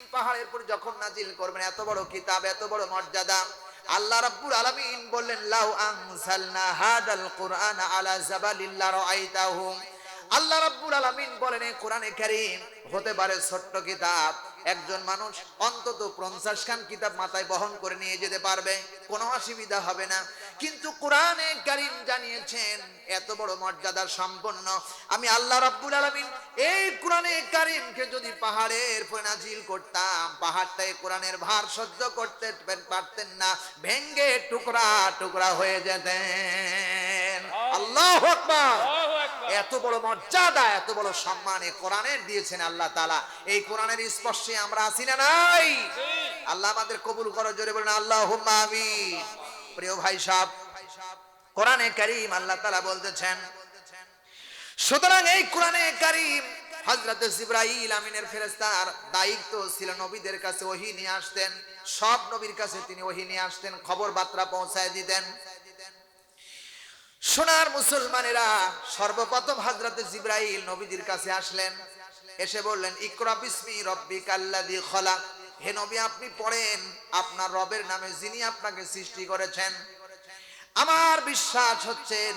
পাহাড়ের উপর যখন নাজিল করবেন, এত বড় কিতাব, এত বড় মর্যাদা। আল্লাহ রাব্বুল আলামিন বললেন, লাউ আনসালনা হাদাল কুরআন আলা জাবালিল্লা রাআইতাহু। আল্লাহ রাব্বুল আলামিন বলেন এই কোরআনে কারীম, হতে পারে ছোট্ট কিতাব একজন মানুষ অন্তত পঞ্চাশ খান কিতাব মাথায় বহন করে নিয়ে যেতে পারবে কোনো অসুবিধা হবে না। কিন্তু কোরআনে কারীম জানিয়েছেন এত বড় মর্যাদা সম্পন্ন। আমি আল্লাহ রাব্বুল আলামিন এই কোরআনে কারীমকে যদি পাহাড়ের নাজিল করতাম পাহাড়টাই কোরআনের ভার সহ্য করতে পারতেন না ভেঙ্গে টুকরা টুকরা হয়ে যেতেন। আল্লাহ আকবার! এত বড় মর্যাদা এত বড় সম্মান এই কোরআনের দিয়েছেন আল্লাহ তালা এই কোরআনের স্পর্শে আমরা আছি না নাই? আল্লাহ আমাদের কবুল করো, জোরে বলেন আল্লাহ প্রিয় ভাই সাহেব, কোরআনে কারিম আল্লাহ তালা বলতেছেন, সুতরাং এই কোরআনে কারিম আমিনের দায়িত্ব ছিল নবীদের কাছে ওহি নিয়ে আসতেন, সব নবীর কাছে তিনি ওহি নিয়ে আসতেন খবর বার্তা পৌঁছায় দিতেন। সোনার মুসলমানেরা সর্বপ্রথম হজরত জিব্রাইল নবীদের কাছে আসলেন এসে বললেন, ইকরা বিসমি রব্বি কাল্লাদি খলা হে নবী, আপনি পড়েন, আপনার রবের নামে যিনি আপনাকে সৃষ্টি করেছেন। আমার বিশ্বাস হচ্ছেন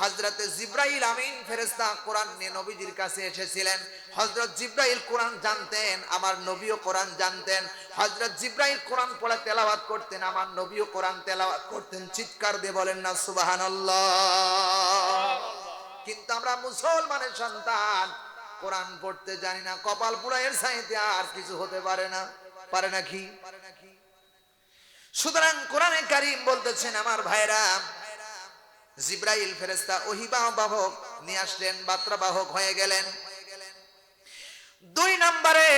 হজরতে জিব্রাইল আমিন ফেরেস্তা কোরআন নিয়ে নবীজির কাছে এসেছিলেন। হজরত জিব্রাইল কোরআন জানতেন, আমার নবীও কোরআন জানতেন। হজরত জিব্রাইল কোরআন পড়ে তেলাওয়াত করতেন, আমার নবীও কোরআন তেলাওয়াত করতেন। চিৎকার দিয়ে বলেন, না, সুবহানাল্লাহ। কিন্তু আমরা মুসলমানের সন্তান কোরআন পড়তে জানি না কপাল পুরাইয়ের সাইতে আর কিছু হতে পারে না। পারে নাকি সুতরাং কোরআনে কারিম বলতেছেন, আমার ভাইরা, জিব্রাইল ফেরেস্তা ওহিবাহ বাহক নিয়ে আসলেন বাত্রা বাহক হয়ে গেলেন। দুই নম্বরে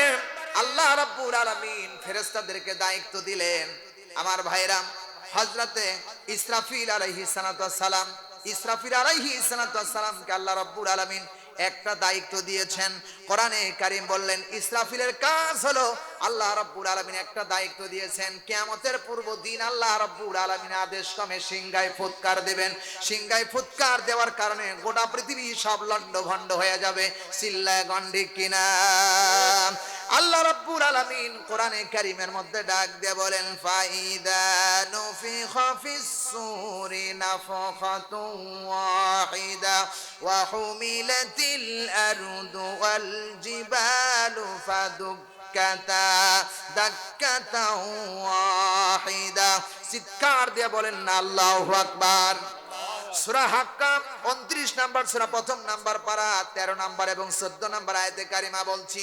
আল্লাহ রাব্বুল আলামিন ফেরেস্তাদেরকে দায়িত্ব দিলেন, আমার ভাইরা হজরতে ইসরাফিল আলাইহি সালাম, ইসরাফিল আলাইহি সালামকে আল্লাহ রাব্বুল আলামিন একটা দায়িত্ব দিয়েছেন। কোরআনে কারিম বললেন, ইসরাফিলের কাজ হলো আল্লাহ রব্বুল আলমিন একটা দায়িত্ব দিয়েছেন। কেমতের পূর্ব দিন আল্লাহ রব্বুল আলমিন আদেশ ক্রমে সিংহায় ফুৎকার দেবেন। সিংগায় ফুৎকার দেওয়ার কারণে গোটা পৃথিবী সব লন্ড ভণ্ড হয়ে যাবে। চিল্লায় গন্ডি কিনা। আল্লাহ রাব্বুল আলামিন কোরআনে কারীমের মধ্যে ডাক দিয়ে বলেন, ফাইদা নুফিখা ফিস সূরি নাফখাতু ওয়াহিদা ওয়া হুমিলাতিল আরদু ওয়াল জিবালু ফাদুক্কাতা দাক্কাতা ওয়াহিদা। চিৎকার দিয়ে বলেন, আল্লাহু আকবার। সূরা হাক্কাম 29 নাম্বার সুরা, প্রথম নাম্বার পারা 13 নাম্বার এবং 14 নাম্বার আয়াতে কারিমা বলছি।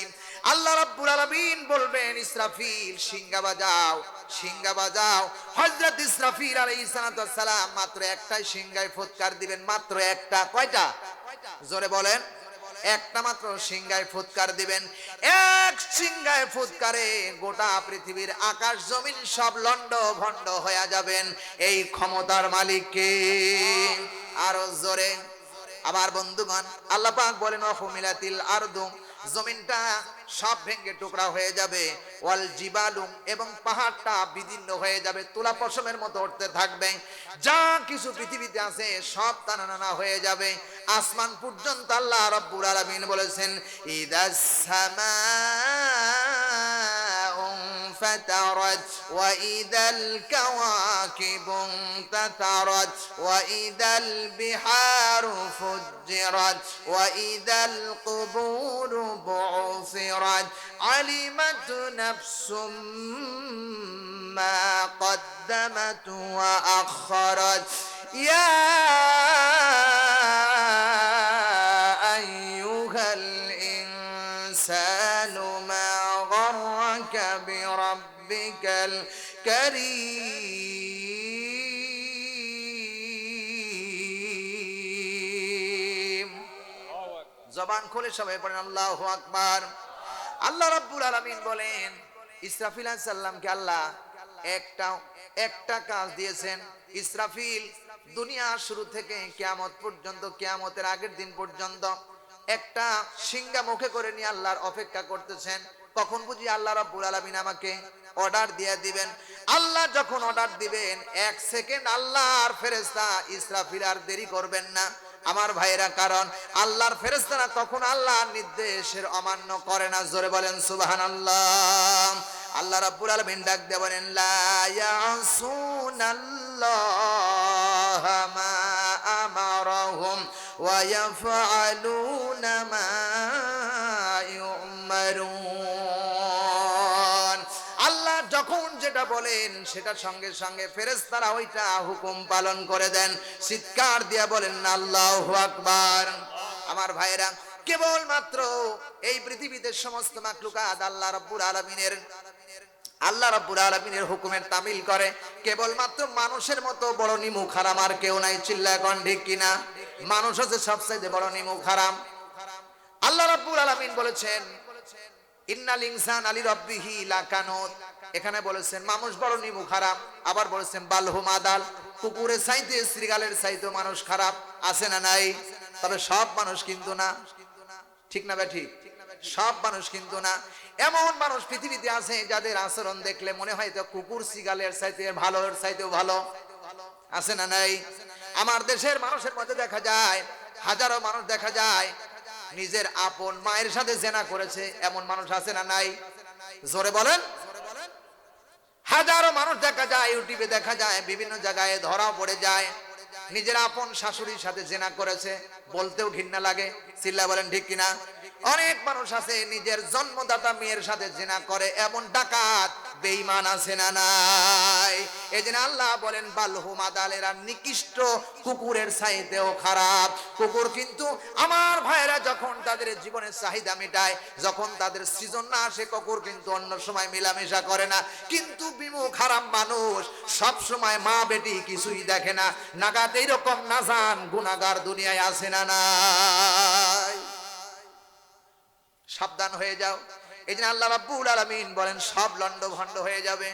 আল্লাহ রাব্বুল আলামিন বলবেন, ইসরাফিল, সিংহা বাজাও সিংহা বাজাও। হযরত ইসরাফিল আলাইহিস সালাম মাত্র একটাই সিংহায় ফুৎকার দিবেন, মাত্র একটা। কয়টা? জোরে বলেন। একটা মাত্র সিংহায় ফুৎকার দিবেন। এক সিংহায় ফুৎকারে গোটা পৃথিবীর আকাশ জমিন সব লন্ড ভণ্ড হয়ে যাবেন। এই ক্ষমতার মালিককে আরও জোরে। আবার বন্ধুগণ, আল্লাহ পাক বলেন অফমিলাতিল আরদু জমিনটা সব ভেঙ্গে টুকরা হয়ে যাবে। ওয়াল জিবালুম এবং পাহাড়টা বিদীর্ণ হয়ে যাবে। তুলা পশমের মতো উঠতে থাকবে। যা কিছু পৃথিবীতে আছে সব তানা নানা হয়ে যাবে। আসমান পর্যন্ত আল্লাহ রাব্বুল আলামিন বলেছেন, ইদাস সামাউ فطرت وإذا الكواكب انتثرت وإذا البحار فجرت وإذا القبور بعثرت علمت نفس ما قدمت وأخرت يا জবান খুলে সবাই পড়েন, আল্লাহ আকবার। আল্লাহ রাব্বুল আলামিন বলেন, ইসরাফিল সালামকে আল্লাহ একটা একটা কাজ দিয়েছেন। ইসরাফিল দুনিয়া শুরু থেকে কিয়ামত পর্যন্ত, কিয়ামতের আগের দিন পর্যন্ত একটা সিংহা মুখে করে নিয়ে আল্লাহর অপেক্ষা করতেছেন। কখন বুঝি আল্লাহ রাব্বুল আলামিন আমাকে অর্ডার দিয়ে দিবেন? আল্লাহ যখন অর্ডার দিবেন, এক সেকেন্ড আল্লাহর ফেরেশতা ইসরাফিল আর দেরি করবেন না। আমার ভাইরা কারণ আল্লাহর ফেরেস্তারা তখন আল্লাহর নির্দেশের অমান্য করে না। জোরে বলেন সুবাহান আল্লাহ আল্লাহ রাব্বুল আলামিন ডাক দিয়ে বলেন, লা ইয়াসুনাল্লাহ মা আমারহুম ওয়া ইয়াফআলুনা মা যখন যেটা বলেন, সেটার সঙ্গে সঙ্গে ফেরেশতারা ওইটা হুকুম পালন করে দেন। চিৎকার দিয়া বলেন, আল্লাহু আকবার। আমার ভাইরা কেবলমাত্র এই পৃথিবীতে সমস্ত মাকলুকাত আল্লাহ রাব্বুল আলামিনের, আল্লাহ রাব্বুল আলামিনের হুকুমের তামিল করে। কেবলমাত্র মানুষের মতো বড় নিমুখ হারাম আর কেউ নাই চিল্লা এখন ঠিক কিনা? মানুষ হচ্ছে সবচাইতে বড় নিমুখ হারাম আল্লাহ রাব্বুল আলামিন বলেছেন, ইন্নাল ইনসান আলী রব্বিহি লাকানুত। এখানে বলেছেন, মানুষ বড় নিমুখ খারাপ। আবার বলেছেন বালহুম আদাল কুকুরের চাইতে শ্রীগালের চাইতে মানুষ খারাপ। আছে না নাই? তবে সব মানুষ কিন্তু না। ঠিক না ঠিক সব মানুষ কিন্তু না। এমন মানুষ পৃথিবীতে আছে যাদের আচরণ দেখলে মনে হয় তো কুকুর শ্রীগালের চাইতে ভালো এর চাইতেও ভালো। আছে না নাই? আমার দেশের মানুষের মধ্যে দেখা যায়, হাজারো মানুষ দেখা যায়, নিজের আপন মায়ের সাথে জেনা করেছে। এমন মানুষ আছে না নাই? জোরে বলেন। হাজারো মানুষ দেখা যায়, ইউটিউবে দেখা যায়, বিভিন্ন জায়গায় ধরা পড়ে যায়। নিজের আপন শাশুড়ির সাথে জেনা করেছে, বলতেও ঘৃণা লাগে, চিল্লা বলেন, ঠিক কিনা? অনেক মানুষ আছে, নিজের জন্মদাতা মেয়ের সাথে জেনা করে, এমন ডাকাত, বেঈমান আছে না নাই? এই জন্য আল্লাহ বলেন বালহু মাদালেরা নিকৃষ্ট কুকুরের চাইতেও খারাপ। কুকুর কিন্তু আমার ভাইয়েরা যখন তাদের জীবনের চাহিদা মেটায়, যখন তাদের সৃজন না আসে, কুকুর কিন্তু অন্য সময় মেলামেশা করে না। কিন্তু খারাপ মানুষ, সব সময় মা বেটি কিছুই দেখে না। নাগাদ এইরকম না জান গুনাগার দুনিয়ায় আসে না নাই। সাবধান হয়ে যাও। এই জন্য আল্লাহ রাব্বুল আলামিন বলেন, সব লন্ড ভন্ড হয়ে যাবে।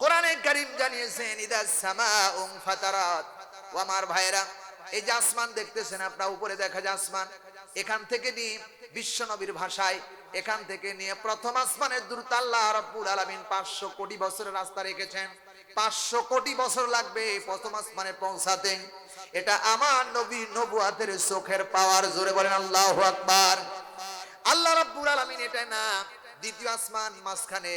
কোরআনে কারীম জানিয়েছেন, ইদা সামাউন ফাতারাত। ও আমার ভাইরা এই যে আসমান দেখতেছেন, আপনারা উপরে দেখা যায় আসমান। এখান থেকে নিয়ে বিশ্বনবীর ভাষায় এখান থেকে নিয়ে প্রথম আসমানের দূরত্ব আল্লাহ রাব্বুল আলামিন 500 কোটি বছরের রাস্তা রেখেছেন। 500 কোটি বছর লাগবে প্রথম আসমানে পৌঁছাতে। এটা আমার নবী নবুয়াতের চোখের পাওয়ার, জোরে বলেন আল্লাহু আকবার। আল্লাহ রাব্বুল আলামিন এটা না, দ্বিতীয় আসমান মাঝখানে,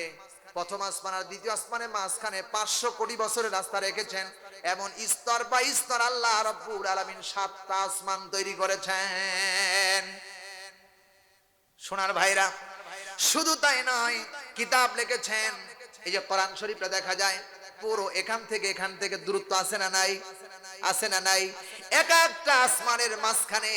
প্রথম আসমান আর দ্বিতীয় আসমানের মাঝখানে পাঁচশো কোটি বছরের রাস্তা রেখেছেন। এমন স্তর বা স্তর আল্লাহ রাব্বুল আলামিন সাতটা আসমান তৈরি করেছেন। সোনার ভাইরা, শুধু তাই নয়, কিতাব লিখেছেন। এই যে কোরআন শরীফটা দেখা যায়, পুরো এখান থেকে এখান থেকে দূরত্ব আছে না নাই? আছে না নাই? এক একটা আসমানের মাঝখানে,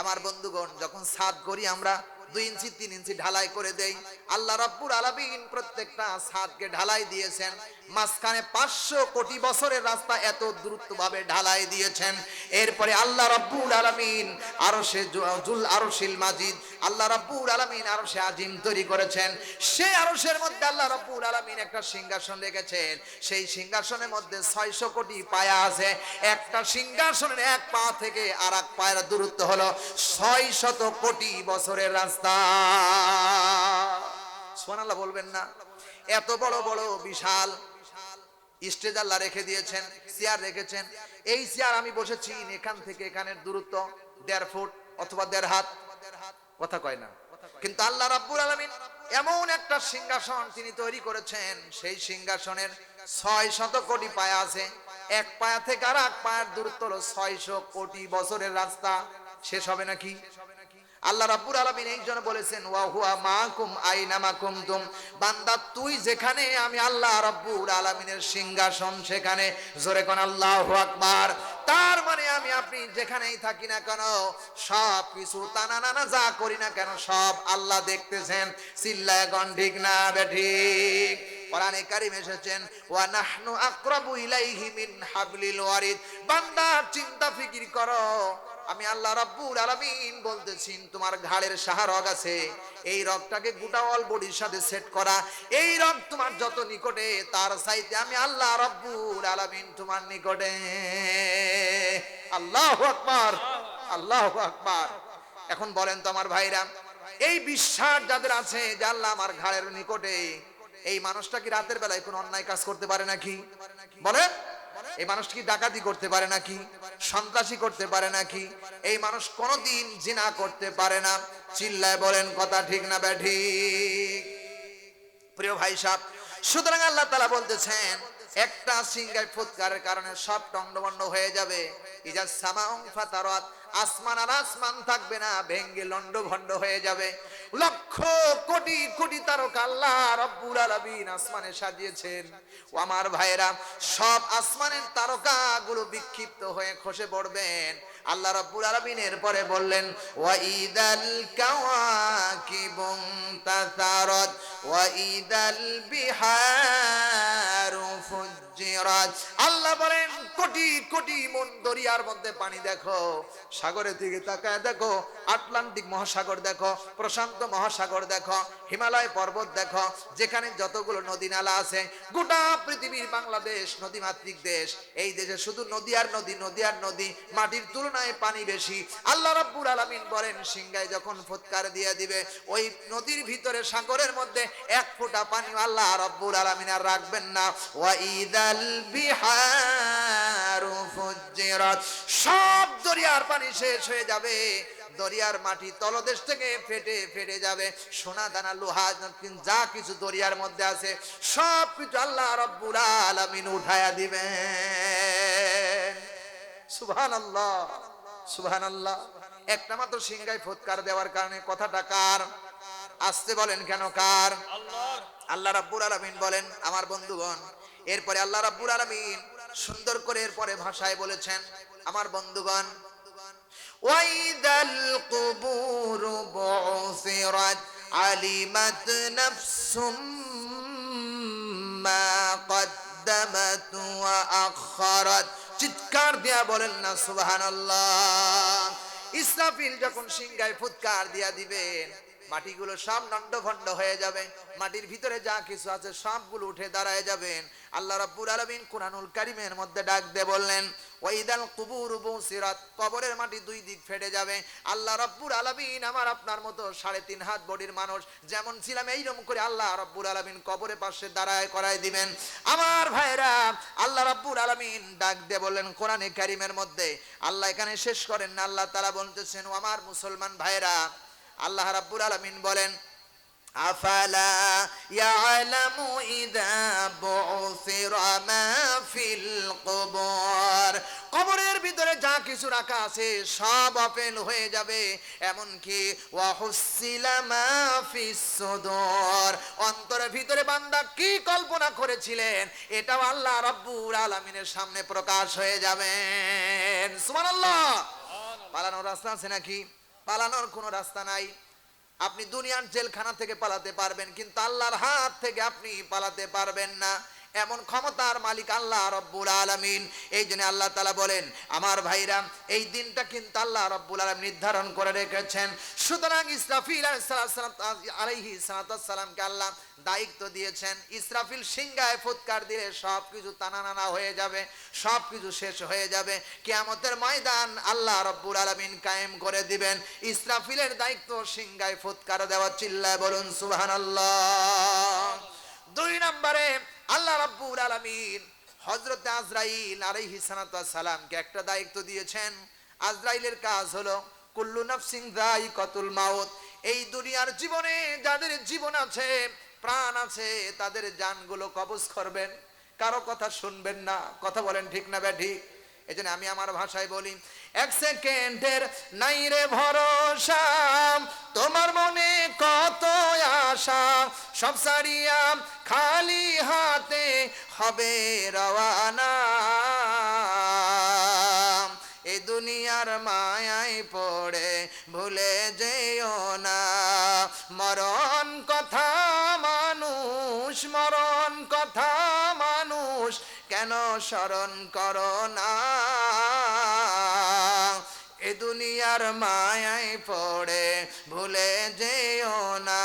আমার বন্ধুগণ, যখন সাদ করি আমরা দুই ইঞ্চি, তিন ইঞ্চি ঢালাই করে দেই। আল্লাহ রাব্বুল আলামিন প্রত্যেকটা সাদকে ঢালাই দিয়েছেন। মাঝখানে পাঁচশো কোটি বছরের রাস্তা এত দ্রুত ভাবে ঢালাই দিয়েছেন। এরপরে আল্লাহ রাব্বুল আলামিন আরও সে জুল আরশিল মাজিদ, আল্লাহ রাব্বুল আলামিন আরও সে আজিম তৈরি করেছেন। সেই আরশের মধ্যে আল্লাহ রাব্বুল আলামিন একটা সিংহাসন রেখেছেন। সেই সিংহাসনের মধ্যে ছয়শো কোটি পায়া আছে। একটা সিংহাসনের এক পা থেকে আর এক পায়ের দূরত্ব হলো ছয় শত কোটি বছরের রাস্তা। সোনাল্লাহ বলবেন না। এত বড় বড়, বিশাল স্টেজ আল্লাহ রেখে দিয়েছেন, চেয়ার রেখেছেন। এই চেয়ার আমি বসেছি এখান থেকে এখানের দূরত্ব, দেড় ফুট অথবা দেড় হাত। কথা কয় না। কিন্তু আল্লাহ রাব্বুল আলামিন এমন একটা সিংহাসন তিনি তৈরি করেছেন, সেই সিংহাসনের ছয় শত কোটি পায়া আছে। এক পায়া থেকে আর এক পায়ের দূরত্ব হলো ছয়শো কোটি বছরের রাস্তা। শেষ হবে নাকি? আল্লাহ রাব্বুল আলামিন এই জন্য বলেছেন, ওয়া হুয়া মাকুম আইনামা কুনতুম? বান্দা, তুই যেখানে, আমি আল্লাহ রাব্বুল আলামিনের সিংহাসন সেখানে। জোরে কোন আল্লাহু আকবার। তার মানে আমি, আপনি যেখানেই থাকি না কেন সব কিছু তানা নানা যা করি না কেন, সব আল্লাহ দেখতেছেন। চিল্লায় গন ঠিক না বেঠিক কোরআনে কারিম এসেছেন, ওয়া নাহনু আকরাবু ইলাইহি মিন হাবলিল ওয়ারিদ। বান্দা, চিন্তা ফিকির করো। আমি আল্লাহ রাব্বুল আলামিন বলতেছি, তোমার ঘাড়ের সাহারগ আছে। এই রগটাকে গোটা অল বডির সাথে সেট করা। এই রগ তোমার যত নিকটে, তার চাইতে আমি আল্লাহ রাব্বুল আলামিন তোমার নিকটে। আল্লাহু আকবার আল্লাহু আকবার। এখন বলেন তো আমার ভাইরা, এই বিশ্বাস যাদের আছে, যে আল্লাহ আমার ঘাড়ের নিকটে, এই মানুষটা কি রাতের বেলায় কোনো অন্যায় কাজ করতে পারে নাকি? বলে এই মানুষ কি ডাকাতি করতে পারে নাকি? সন্ত্রাসী করতে পারে নাকি? এই মানুষ কোনোদিন জিনা করতে পারে না। চিল্লায় বলেন, কথা ঠিক না ব্যাঠি। প্রিয় ভাই সাহ সুতরাং আল্লাহ তালা বলতেছেন, একটা সিঙ্গায় ফুৎকারের কারণে সব টন্ডমন্ড হয়ে যাবে। ইজা সামাউং ফাতারাত আসমান আর আসমান থাকবে না, ভেঙ্গে লন্ড ভন্ড হয়ে যাবে। লক্ষ কোটি কোটি তারকা আল্লাহ রব্বুল আলামিন আসমানে সাজিয়েছেন। ও আমার ভাইয়েরা, সব আসমানের তারকাগুলো বিক্ষিপ্ত হয়ে খসে পড়বেন। আল্লাহ রাব্বুল আলামিন এরপরে বললেন, ওয়া ইদাল কাওয়াকিবুন তাসারাত, ওয়া ইদাল বিহারু আল্লাহ বলেন, কোটি কোটি মন দরিয়ার মধ্যে পানি দেখো, সাগরের দিকে তাকায় দেখো, আটলান্টিক মহাসাগর দেখো, প্রশান্ত মহাসাগর দেখো, হিমালয় পর্বত দেখো, যেখানে যতগুলো নদী নালা আছে, গোটা পৃথিবীর বাংলাদেশ নদীমাতৃক দেশ। এই দেশে শুধু নদী আর নদী নদী আর নদী, মাটির তুলনায় পানি বেশি। আল্লাহ রাব্বুল আলামিন বলেন সিংগায় যখন ফুৎকার দিয়ে দিবে, ওই নদীর ভিতরে সাগরের মধ্যে এক ফোঁটা পানি আল্লাহ রাব্বুল আলামিন আর রাখবেন না। ওয়া ইদাল বিহারু সব দরিয়ার পানি শেষ হয়ে যাবে। দরিয়ার মাটি তলদেশ থেকে ফেটে ফেটে যাবে। সোনা দানা লোহা যা কিছু দরিয়ার মধ্যে আছে সব কিছু আল্লাহ রব্বুল আলামিন উঠায়া দিবেন। একটা মাত্র সিংগায় ফুৎকার দেওয়ার কারণে কথাটা কার? আসতে বলেন কেন কার? আল্লাহ রাব্বুল আলামিন বলেন আমার বন্ধুগণ এরপরে আল্লাহ রাব্বুল আলামিন সুন্দর করে এরপরে ভাষায় বলেছেন, আমার বন্ধুগণ, ওয়াইদাল কুবুর বুসিরাত আলিমাত নাফসুম মা ওয়া আখখারাত চিৎকার দিয়া বলেন না, সুবহানাল্লাহ। ইসরাফিল যখন সিংগায় ফুৎকার দিয়া দিবেন মাটিগুলো সব ভন্ড হয়ে যাবে। মাটির ভিতরে যা কিছু আছে সবগুলো উঠে দাঁড়ায় যাবেন। আল্লাহ রাব্বুল আলামিন কুরআনুল কারীমের মধ্যে ডাক দিয়ে বললেন, ওয়াইদাল কুবুর বুসিরাত কবরের মাটি দুই দিক ফেটে যাবে। আল্লাহ রাব্বুল আলামিন আমার আপনার মতো সাড়ে তিন হাত বডির মানুষ, যেমন ছিলাম এইরকম করে আল্লাহ রাব্বুল আলামিন কবরের পাশে দাঁড়ায় করায় দিবেন। আমার ভাইরা আল্লাহ রাব্বুল আলামিন ডাক দিয়ে বললেন কোরআনে কারীমের মধ্যে, আল্লাহ এখানে শেষ করেন না, আল্লাহ তাআলা বলতেছেন আমার মুসলমান ভাইরা আল্লাহ রাব্বুল আলামিন বলেন, আফালা ইয়ালামু ইদা বুসিরা মা ফিল কবর? কবরের ভিতরে যা কিছু রাখা আছে সব অপেল হয়ে যাবে। এমন কি ওয়া হুসিলা মা ফিস অন্তরের ভিতরে বান্দা কি কল্পনা করেছিলেন, এটাও আল্লাহ রাব্বুল আলামিনের সামনে প্রকাশ হয়ে যাবেন। পালানোর রাস্তা আছে নাকি? পালানোর কোনো রাস্তা নাই। আপনি দুনিয়ার জেলখানা থেকে পালাতে পারবেন, কিন্তু আল্লাহর হাত থেকে আপনি পালাতে পারবেন না। এমন ক্ষমতার মালিক আল্লাহ রব্বুল আলামিন। এই জন্য আল্লাহ তালা বলেন, আমার ভাইরা, এই দিনটা কিন্তু আল্লাহ রব্বুল আলম নির্ধারণ করে রেখেছেন। সুতরাং ইসরাফিল আলাইহি সালামকে আল্লাহ দায়িত্ব দিয়েছেন। ইসরাফিল সিংগায় ফুৎকার দিলে সব কিছু টানানানা হয়ে যাবে সব কিছু শেষ হয়ে যাবে। কেয়ামতের ময়দান আল্লাহ রব্বুল আলমিন কায়েম করে দিবেন। ইসরাফিলের দায়িত্ব সিংগায় ফুৎকার দেওয়া। চিল্লায় বলুন সুহান আল্লাহ দুই নম্বরে আল্লাহ রাব্বুল আলামিন হযরত আজরাইল আলাইহিস সালাতু সালামকে একটা দায়িত্ব দিয়েছেন। আজরাইলের কাজ হলো, কুল্লু নাফসিন যায়িকাতুল মাউত। এই দুনিয়ার জীবনে যাদের জীবন আছে, প্রাণ আছে, তাদের জানগুলো কবজ করবেন। কারও কথা শুনবেন না। কথা বলেন ঠিক না ব্যাঠিক? এই জন্য আমি আমার ভাষায় বলি, এক সেকেন্ডের নাই রে ভরসা, তোমার মনে কত আশা, সব সারিয়া খালি হাতে হবে রওয়ানা। এ দুনিয়ার মায়ায় পড়ে ভুলে যেও না। মরণ কথা মানুষ, মরণ কথা কেন স্মরণ করো না? এ দুনিয়ার মায়ায় পড়ে ভুলে যেও না।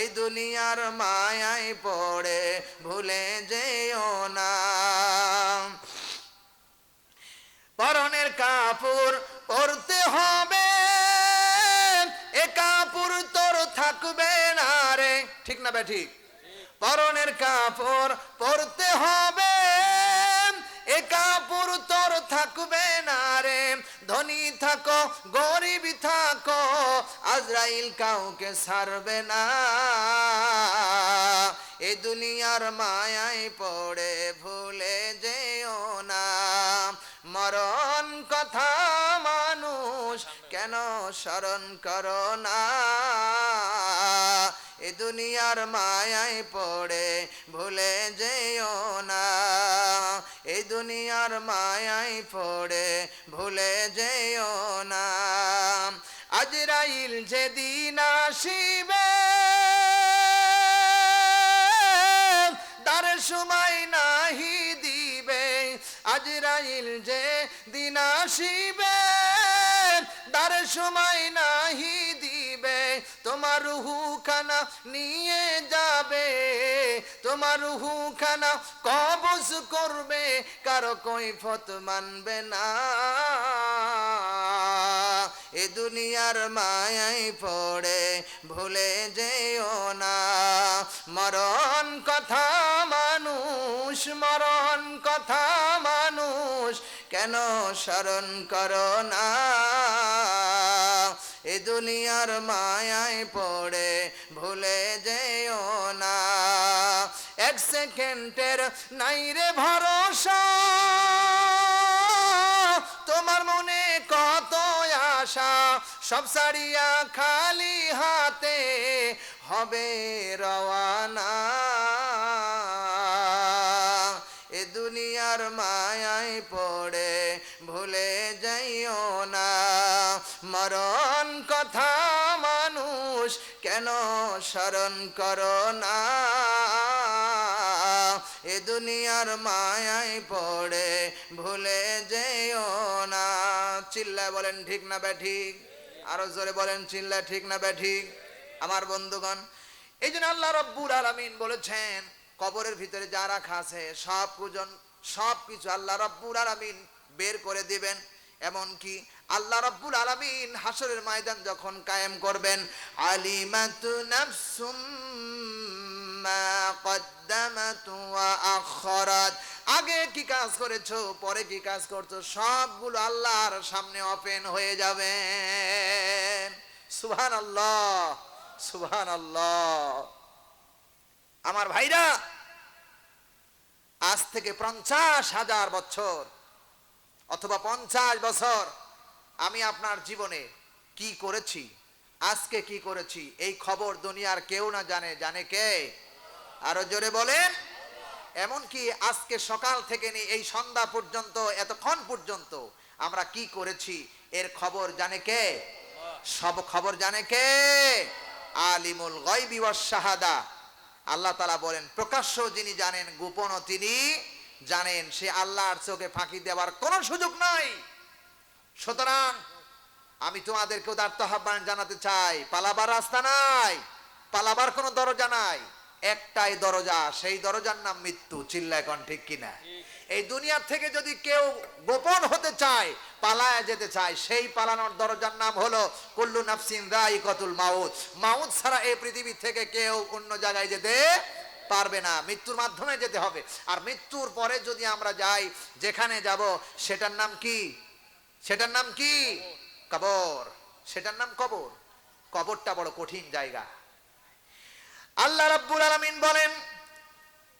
এই দুনিয়ার মায়ায় পড়ে ভুলে যেও না। পরনের কাপড় পরতে হবে, এ কাপড় তোর থাকবে না রে। ঠিক না বে ঠিক? পরনের কাপড় পরতে হবে। এ কাপড় তোর থাকবে না রে। ধনী থাকো, গরিব থাকো, আজরাইল কাউকে সারবে না। এ দুনিয়ার মায়ায় পড়ে ভুলে যেও না। মরণ কথা মানুষ কেন স্মরণ করো না? এ দুনিয়ার মায়ায় পড়ে, ভুলে যেও না। এ দুনিয়ার মায়ায় পড়ে, ভুলে যেও না। আজরাইল যেদিন আসিবে, তার সময় নাহি দিবে। আজরাইল যে দিন আসিবে, তার সময় নাহি দিবে। তোমার রুহু খানা নিয়ে যাবে, তোমার রুহু খানা কবজ করবে, কারও কৈফত মানবে না। এ দুনিয়ার মায়াই পড়ে ভুলে যেও না। মরণ কথা মানুষ, মরণ কথা মানুষ, কেন স্মরণ করো না? এ দুনিয়ার মায়ায় পড়ে ভুলে যেও না। এক সেকেন্ডের নাই রে ভরসা। তোমার মনে কত আশা, সব সারিয়া খালি হাতে হবে রওয়ানা। এ দুনিয়ার মায়ায় পড়ে ভুলে যাইও না। মরণ কথা মানুষ, কেন স্মরণ করো না? এ দুনিয়ার মায়ায় পড়ে ভুলে যেও না। চিল্লায় বলেন, ঠিক না বে ঠিক? আরও জোরে বলেন চিল্লা ঠিক না বে ঠিক? আমার বন্ধুগণ, এই জন্য আল্লাহ রব্বুর আলামিন বলেছেন, কবরের ভিতরে যা রাখা আছে, সব কুজন, সব কিছু আল্লাহ রব্বুর আলামিন বের করে দিবেন। এমনকি আল্লাহ রব্বুল আলামিন হাসরের ময়দান যখন কায়েম করবেন, আলিমাতু নাফসুম মা কদ্দামাত ওয়া আখরাত। আগে কি কাজ করেছ, পরে কি কাজ করছ, সবগুলো আল্লাহর সামনে ওপেন হয়ে যাবেন সুবহানাল্লাহ সুবহানাল্লাহ। আমার ভাইরা, আজ থেকে পঞ্চাশ হাজার বছর অথবা পঞ্চাশ বছর আমি আপনার জীবনে কি করেছি? আজকে কি করেছি? এই খবর দুনিয়ার কেউ না জানে। জানে কে? আরও জোরে বলেন। এমনকি আজকে সকাল থেকে নিয়ে এই সন্ধ্যা পর্যন্ত, এতক্ষণ পর্যন্ত আমরা কি করেছি? এর খবর জানে কে? সব খবর জানে কে? আলিমুল গায়বি ওয়াস শাহাদা। আল্লাহ বলেন, প্রকাশ্য যিনি জানেন, গোপনও তিনি জানেন, সে আল্লাহর চোখে ফাঁকি দেওয়ার কোনো সুযোগ নাই। সুতরাং আমি তোমাদেরকে উদার্ত আহ্বান জানাতে চাই, পালাবার রাস্তা নাই, পালাবার কোনো দরজা নাই। একটাই দরজা, সেই দরজার নাম মৃত্যু। চিল্লা এখন ঠিক কিনা? এই দুনিয়ার থেকে যদি কেউ গোপন হতে চায়, পালায় যেতে চায়, সেই পালানোর দরজার নাম হলো কুল্লু নাফসিন কতুল মাউত। মাউত ছাড়া এই পৃথিবী থেকে কেউ অন্য জায়গায় যেতে পারবে না, মৃত্যুর মাধ্যমে যেতে হবে। আর মৃত্যুর পরে যদি আমরা যাই, যেখানে যাব, সেটার নাম কি? সেটার নাম কি? কবর। সেটার নাম কবর। কবরটা বড় কঠিন জায়গা। আল্লাহ রাব্বুল আলামিন বলেন,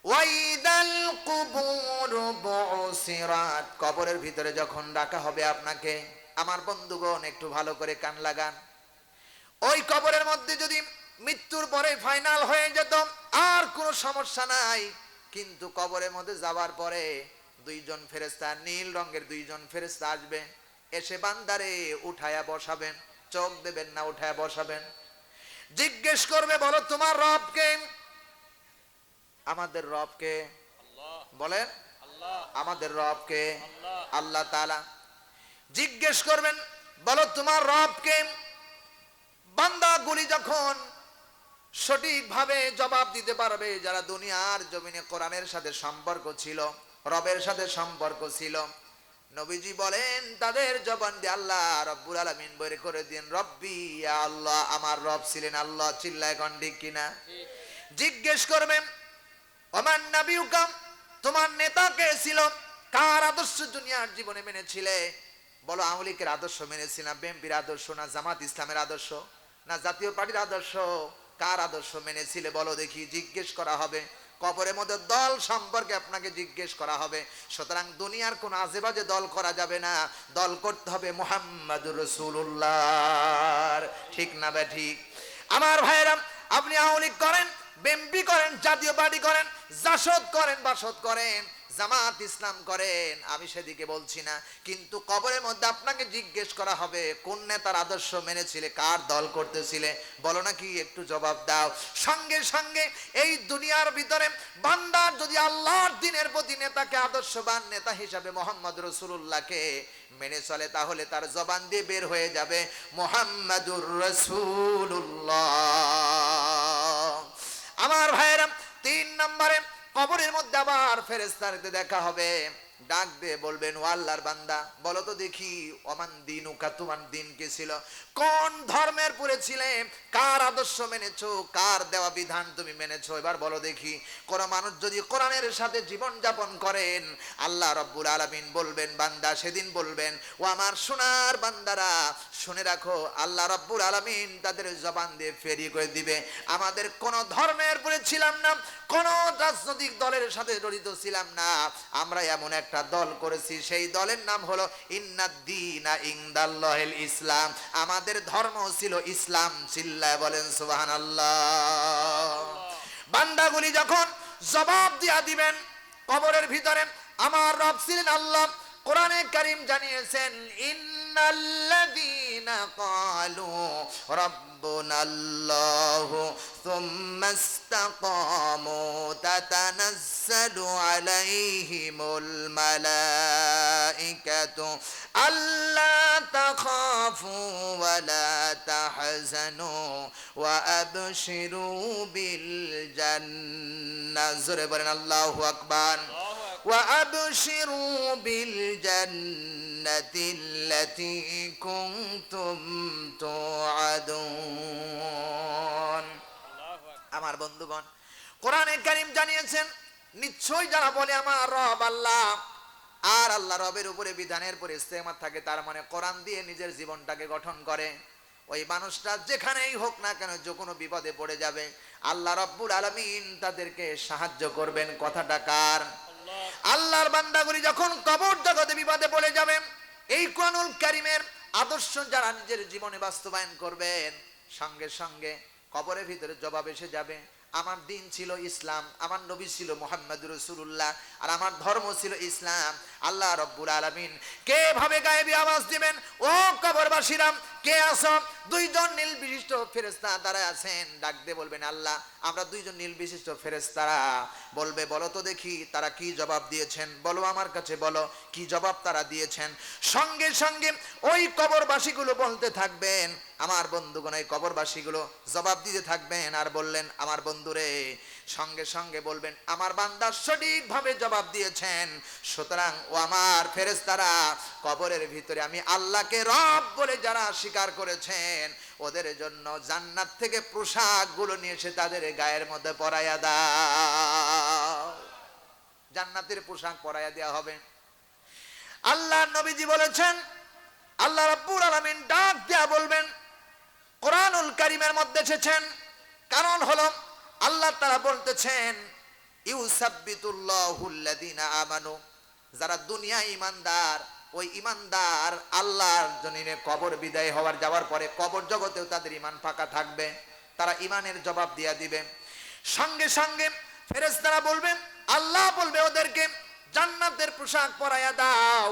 ওয়াইদাল কুবুর বুসিরাত। কবরের ভিতরে যখন ডাকা হবে আপনাকে, আমার বন্ধুগণ একটু ভালো করে কান লাগান। ওই কবরের মধ্যে যদি মৃত্যুর পরে ফাইনাল হয়ে যেত আর কোনো সমস্যা নাই। কিন্তু কবরের মধ্যে যাওয়ার পরে দুইজন ফেরেস্তা নীল রঙের দুইজন ফেরেস্তা আসবে। এসে বান্দারে উঠায়া বসাবেন চোখ দেবেন না উঠায়া বসাবেন। জিজ্ঞেস করবে বলো তোমার রবকে আমাদের রবকে বলেন আমাদের রবকে আল্লাহ। আল্লাহ তাআলা জিজ্ঞেস করবেন বলো তোমার রবকে বান্দাগুলি যখন সঠিকভাবে জবাব দিতে পারবে যারা দুনিয়ার জমিনে কোরআনের সাথে সম্পর্ক ছিল, রবের সাথে সম্পর্ক ছিল। নবীজি বলেন, তাদের জবান দিয়ে আল্লাহ রব্বুল আলামিন বের করে দিন রব্বি আল্লাহ, আমার রব ছিলেন আল্লাহ, চিল্লায় ঠিক কিনা? জিজ্ঞেস করবেন ওমান নাবিউকাম তোমার নেতা কে ছিল? কার আদর্শ দুনিয়ার জীবনে মেনেছিলে? বলো, আওয়ামী আদর্শ মেনেছি না, বিএনপির আদর্শ না জামাত ইসলামের আদর্শ না জাতীয় পার্টির আদর্শ? কার আদর্শ মেনেছিলে বলো দেখি, জিজ্ঞেস করা হবে। কবরের মধ্যে দল সম্পর্কে আপনাকে জিজ্ঞেস করা হবে। সুতরাং দুনিয়ার কোন আজেবাজে দল করা যাবে না। দল করতে হবে মোহাম্মদুর রসুল্লাহ ঠিক না বে ঠিক? আমার ভাইয়েরা, আপনি আওয়ামী করেন বেম্পি করেন, জাতীয় পার্টি করেন, জাসদ করেন, বাসদ করেন। জামাত ইসলাম করেন, আমি সেদিকে বলছি না। কিন্তু কবরের মধ্যে আপনাকে জিজ্ঞেস করা হবে, কোন নেতার আদর্শ মেনেছিলে, কার দল করতেছিলে? বলো নাকি একটু জবাব দাও। সঙ্গে সঙ্গে এই দুনিয়ার ভিতরে বান্দার যদি আল্লাহর দিনের প্রতি নেতাকে আদর্শবান নেতা হিসাবে মোহাম্মদ রসুল্লাহকে মেনে চলে, তাহলে তার জবান দিয়ে বের হয়ে যাবে, মোহাম্মদুর রসুল্লাহ আমার ভাইয়েরা, তিন নম্বরে কবরের মধ্যে আবার ফেরেস্তারিতে দেখা হবে। ডাক দিয়ে বলবেন, ও আল্লাহর বান্দা, বলো তো দেখি অমান দিন উকা তোমার দিন কে ছিল? কোন ধর্মের পরে ছিলে? কার আদর্শ মেনেছো? কার দেওয়া বিধান তুমি মেনেছো? এবার বলো দেখি। কোন মানুষ যদি কোরআনের সাথে জীবন যাপন করেন, আল্লাহ রব্বুল আলামিন বলবেন, বান্দা সেদিন বলবেন, ও আমার সোনার বান্দারা, শুনে রাখো, আল্লাহ রব্বুল আলামিন তাদের জবান দিয়ে ফেরিয়ে করে দিবে। আমাদের কোন ধর্মের পরে ছিলাম না, কোন রাজনৈতিক দলের সাথে জড়িত ছিলাম না। আমরা এমন একটা দল করেছি, সেই দলের নাম হলো ইন্নাদ্দিনা ইংদাল্লাহিল ইসলাম। আমাদের ধর্ম ছিল ইসলাম চিল্লায় বলেন, সুবহানাল্লাহ। বান্দাগুলি যখন জবাব দিয়া দিবেন, কবরের ভিতরে, আমার রব ছিলেন আল্লাহ, কোরআনে কারিম জানিয়েছেন, ইন্নাল্লাযীনা ক্বালু রাব্বুনাল্লাহু থুম্মা ইসতাকামু আলাইহিমুল মালাইকাতু আল্লা তাখাফু ওয়া লা তাহজানু ওয়া আবশিরু বিল জান্নাহ জোরে বলেন আল্লাহু আকবার وأبشروا بالجنة التي كنتم توعدون আমার বন্ধুগণ কোরআনে কারিম জানিয়েছেন নিশ্চয়ই যারা বলে আমার রব আল্লাহ আর আল্লাহ রবের উপরে বিধানের পরে ইস্তেমাত থাকে, তার মানে কোরআন দিয়ে নিজের জীবনটাকে গঠন করে। ওই মানুষটা যেখানেই হোক না কেন, যে কোনো বিপদে পড়ে যাবে। আল্লাহ রব্বুল আলমিন তাদেরকে সাহায্য করবেন। কথাটা কার? আল্লাহর বান্দাগুলি যখন কবর জগতে বিপদে পড়ে যাবে, এই কোরআনুল কারিমের আদর্শ যারা নিজের জীবনে বাস্তবায়ন করবেন, সঙ্গে সঙ্গে কবরের ভিতরে জবাব এসে যাবে। আমার দিন ছিল ইসলাম, আমার নবী ছিল মোহাম্মদ রসুল্লাহ আর আমার ধর্ম ছিল ইসলাম। আল্লাহ রব্বুল আলমিন, কে ভাবে গায়েবী আওয়াজ দিবেন? ও কবরবাসীরাম কে আস দুইজন নীল বিশিষ্ট ফেরেস্তা তারা আছেন, ডাক দিয়ে বলবেন, আল্লাহ আমরা দুইজন নীল বিশিষ্ট ফেরেস্তারা বলবে, বলো তো দেখি তারা কি জবাব দিয়েছেন? বলো আমার কাছে, বলো কি জবাব তারা দিয়েছেন? সঙ্গে সঙ্গে ওই কবরবাসীগুলো বলতে থাকবেন, আমার বন্ধুগণ, এই কবরবাসীগুলো জবাব দিতে থাকবেন। আর বললেন, আমার বন্ধুরে। সঙ্গে সঙ্গে বলবেন, আমার বান্দা সঠিকভাবে জবাব দিয়েছেন। সুতরাং ও আমার ফেরেস্তারা কবরের ভিতরে আমি আল্লাহকে রব বলে যারা স্বীকার করেছেন, ওদের জন্য জান্নাত থেকে পোশাকগুলো নিয়ে এসে তাদের গায়ের মধ্যে পরাইয়া দাও। জান্নাতের পোশাক পরাইয়া দেওয়া হবে। আল্লাহ নবীজি বলেছেন, আল্লাহ রাব্বুল আলামিন ডাক দেয়া বলবেন, কোরআনুল কারিমের মধ্যে এসেছেন, কারণ হলো আল্লাহ তারা বলতেছেন, ইউসাব্বিতুল্লাহুল্লাযীনা আমানু, যারা দুনিয়া ইমানদার ওই ইমানদার আল্লাহর জনিনে কবর বিদায় হওয়ার যাওয়ার পরে কবর জগতেও তাদের ইমান ফাঁকা থাকবে। তারা ইমানের জবাব দিয়া দিবে। সঙ্গে সঙ্গে ফেরেস্তারা বলবেন আল্লাহ বলবে ওদেরকে, জান্নাতের পোশাক পরাইয়া দাও।